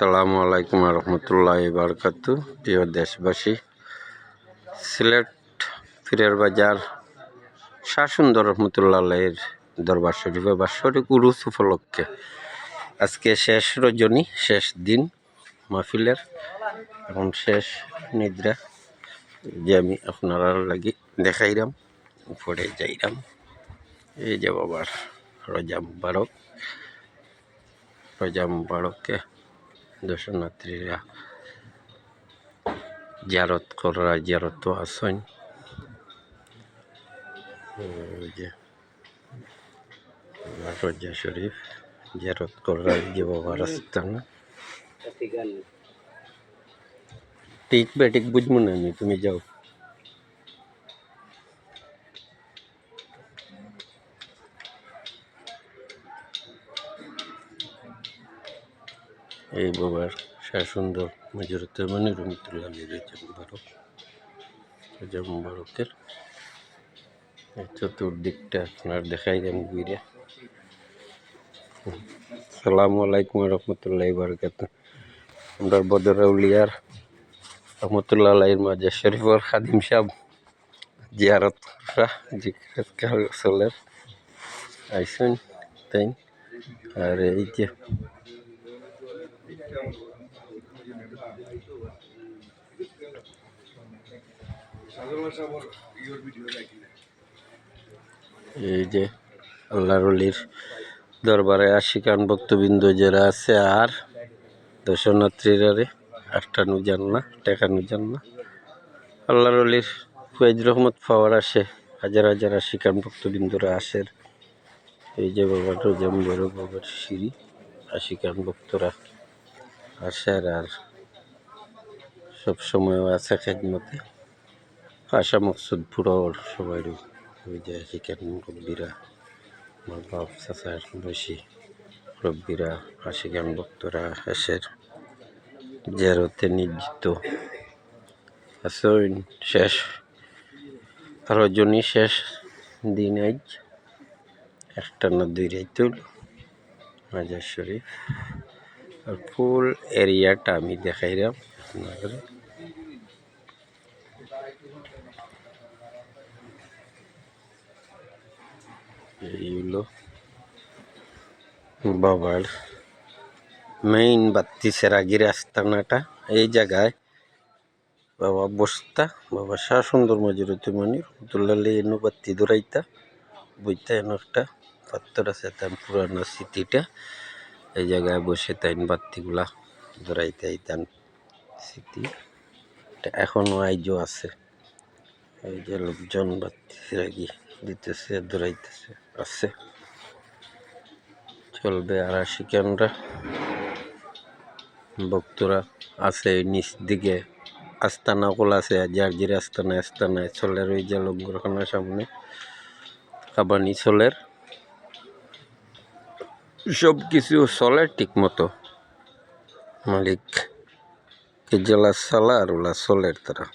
আসসালামু আলাইকুম রহমতুল্লাহ বারকাত প্রিয় দেশবাসী, সিলেট ফিরের বাজার শাহ সুন্দর রহমতুল্লাহ দরবার শরীফে বাৎসরিক উরুস উপলক্ষে আজকে শেষ রজনী, শেষ দিন মাহফিলের এখন শেষ নিদ্রা যে আমি আপনারা লাগি দেখাইলাম উপরে যাইলাম এই যে বাবার রজা মুবারক, রোজা মুবারককে দর্শনার্থীরা জিয়ারত করা জিয়ারত আসেন ওই যে রোজা শরীফ, জিয়ারত করার যে বাবার আস্তানা ঠিক বেটিক বুঝব না আমি, তুমি যাও। এই বাবার শাহ সুন্দর মজুরত মানে রহমতুল্লাহ আলী রেজা মুবারক রেজা মুবারকের এই চতুর্দিকটা আপনার দেখাই দেন ঘুরে। সালামু আলাইকুম রহমতুল্লাহ বারকাত আমরা বদরউলিয়ার রহমতুল্লাহ আলাইয়ের মাঝে শরীফর খাদিম সাহেব জিয়ারত জিজ্ঞাসা আইসেন, তাই। আর এই যে এই যে আল্লাহর অলির দরবারে আশিকান ভক্তবৃন্দ যারা আছে আর দর্শনার্থীরা রে আটটানো যান না টেকানো যান না। আল্লাহর অলির ফুয়াজ রহমত পাওয়ার আসে, হাজার হাজার আশিকান ভক্তবৃন্দরা আসের এই যে বাবার রোজাম বড় বাবার সিঁড়ি আশিকান ভক্তরা। আসের আর সব সময়ও আছে খেদমতে। আশা মকসুদ পুরো সবাই ওই যে আশিকান রব্বিরা মা বাপ চাচার বসি রব্বিরা আশিকান ভক্তরা এসের জেরোতে নিয়োজিত আসইন শেষ রজনী শেষ দিন আজ। একটা না দুই রাইতুল মাজার শরীফ। আর ফুল এরিয়াটা আমি দেখাইলাম আপনাদের। এইগুলো বাবার মেইন বাত্তি সেরাগির আস্তানাটা এই জায়গায় বাবা বসতা, বাবা শাহ সুন্দর মজুরতি মনি রহমতুল্লাহ এনু বাত্তি দৌড়াইতা বইতা এন একটা পাত্তর আছে তাই পুরানো স্মৃতিটা এই জায়গায় বসে তাইন বাত্তিগুলা দৌড়াইতে আইতান স্মৃতি এখনও আইজও আছে। এই যে লোকজন বাত্তি সেরাগি দিতেছে দৌড়াইতেছে আছে। চলবে আর আশিকানরা। ভক্তরা আছে নিচ দিকে। আস্তানা আছে, যার জির আস্তানা আস্তানায় চলের ওই যে লঙ্গরখানার সামনে। কাবানি চলের। সব কিছু চলে ঠিক মতো। মালিক জেলা সালা আর ওলা চলের তারা।